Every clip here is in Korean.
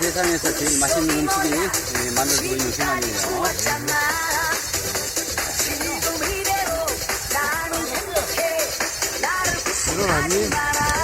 세상에서 제일 맛있는 음식이 예, 만들어지고 있는 순간이에요. 일어났니?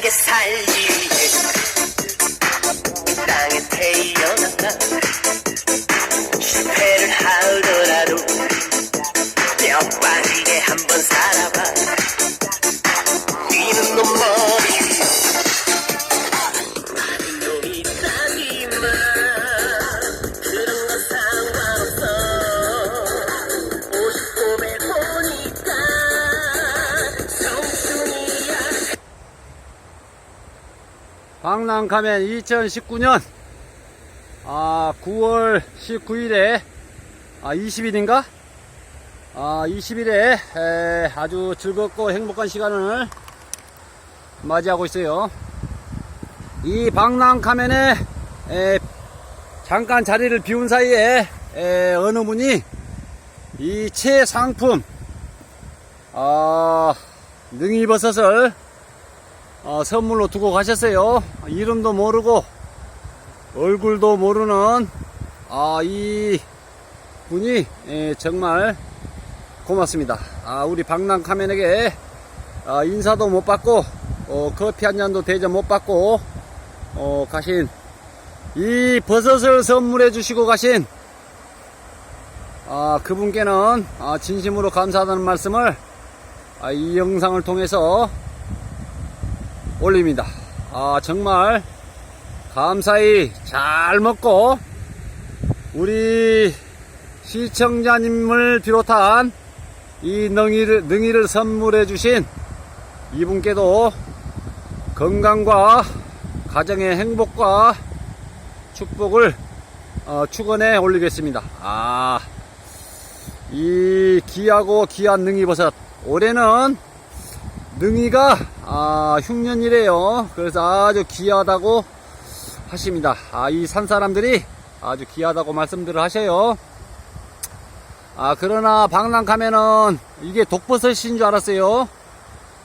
행복하게 살기 위해 이 땅의 테이 방랑카멘 2019년 아 9월 19일에 아 20일인가? 아 20일에 에, 아주 즐겁고 행복한 시간을 맞이하고 있어요. 이 방랑카멘에 에, 잠깐 자리를 비운 사이에 에, 어느 분이 이 최상품 아, 능이버섯을 어, 선물로 두고 가셨어요. 이름도 모르고 얼굴도 모르는 아, 이 분이 예, 정말 고맙습니다. 아, 우리 방랑 카멘에게 아, 인사도 못 받고 어, 커피 한 잔도 대접 못 받고 어, 가신 이 버섯을 선물해 주시고 가신 아, 그분께는 아, 진심으로 감사하다는 말씀을 아, 이 영상을 통해서 올립니다. 아, 정말 감사히 잘 먹고 우리 시청자님을 비롯한 이 능이를, 능이를 선물해 주신 이분께도 건강과 가정의 행복과 축복을 어, 축원해 올리겠습니다. 아, 이 귀하고 귀한 능이버섯 올해는 능이가 아, 흉년이래요. 그래서 아주 귀하다고 하십니다. 아, 이 산 사람들이 아주 귀하다고 말씀들을 하셔요. 아, 그러나 방랑 가면은 이게 독버섯인 줄 알았어요.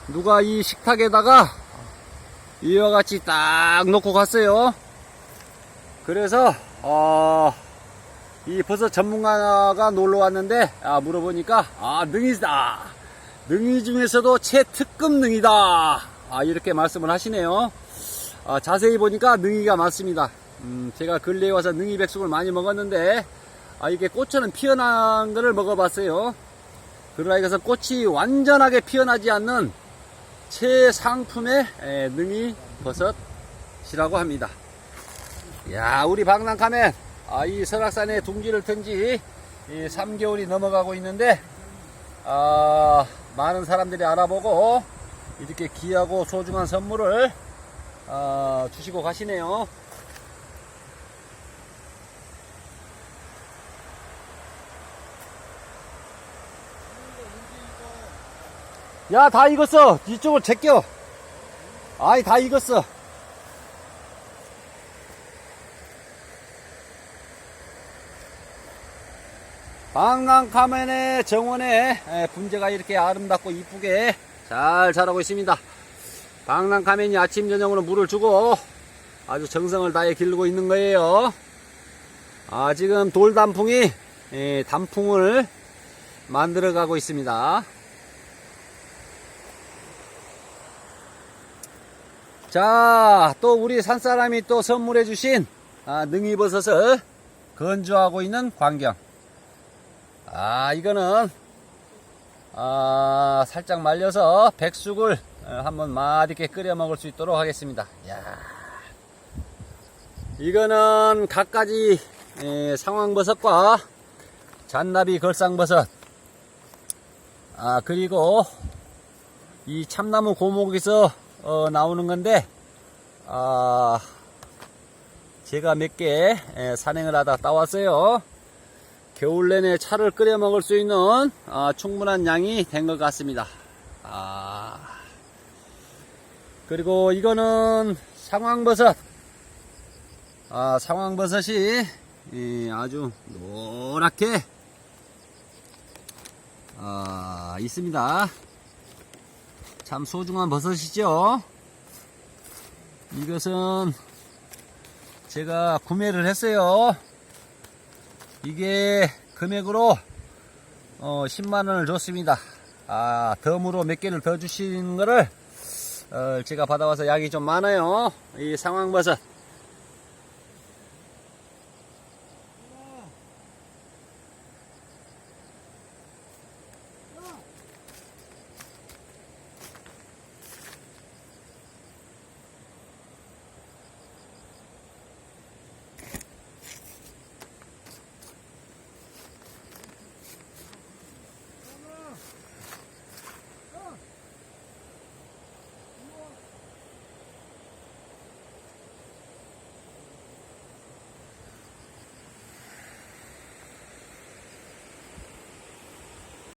누가 이 식탁에다가 이와 같이 딱 놓고 갔어요. 그래서, 어, 이 버섯 전문가가 놀러 왔는데, 아, 물어보니까, 아, 능이다. 능이 중에서도 최특급 능이다. 아, 이렇게 말씀을 하시네요. 아, 자세히 보니까 능이가 많습니다. 음, 제가 근래에 와서 능이 백숙을 많이 먹었는데, 아, 이게 꽃처럼 피어난 거를 먹어봤어요. 그러나 이것은 꽃이 완전하게 피어나지 않는 최상품의 에, 능이 버섯이라고 합니다. 야, 우리 박랑카멘, 아, 이 설악산에 둥지를 튼 지 3개월이 넘어가고 있는데, 아, 많은 사람들이 알아보고 이렇게 귀하고 소중한 선물을 아, 주시고 가시네요. 야, 다 익었어. 이쪽을 제껴. 아이, 다 익었어. 방랑 카멘의 정원에 에, 분재가 이렇게 아름답고 이쁘게 잘 자라고 있습니다. 방랑 카멘이 아침 저녁으로 물을 주고 아주 정성을 다해 기르고 있는 거예요. 아, 지금 돌 단풍이 에, 단풍을 만들어 가고 있습니다. 자, 또 우리 산사람이 또 선물해 주신 아, 능이버섯을 건조하고 있는 광경. 아, 이거는 아, 살짝 말려서 백숙을 어, 한번 맛있게 끓여 먹을 수 있도록 하겠습니다. 야. 이거는 갖가지 에, 상황버섯과 잔나비 걸상버섯 아, 그리고 이 참나무 고목에서 어, 나오는 건데 아, 제가 몇 개 산행을 하다 따왔어요. 겨울 내내 차를 끓여 먹을 수 있는 아, 충분한 양이 된 것 같습니다. 아, 그리고 이거는 상황버섯. 아, 상황버섯이 이, 아주 노랗게 아, 있습니다. 참 소중한 버섯이죠. 이것은 제가 구매를 했어요. 이게 금액으로 어, 10만원을 줬습니다. 아, 덤으로 몇 개를 더 주시는 거를 어, 제가 받아와서 양이 좀 많아요. 이 상황버섯.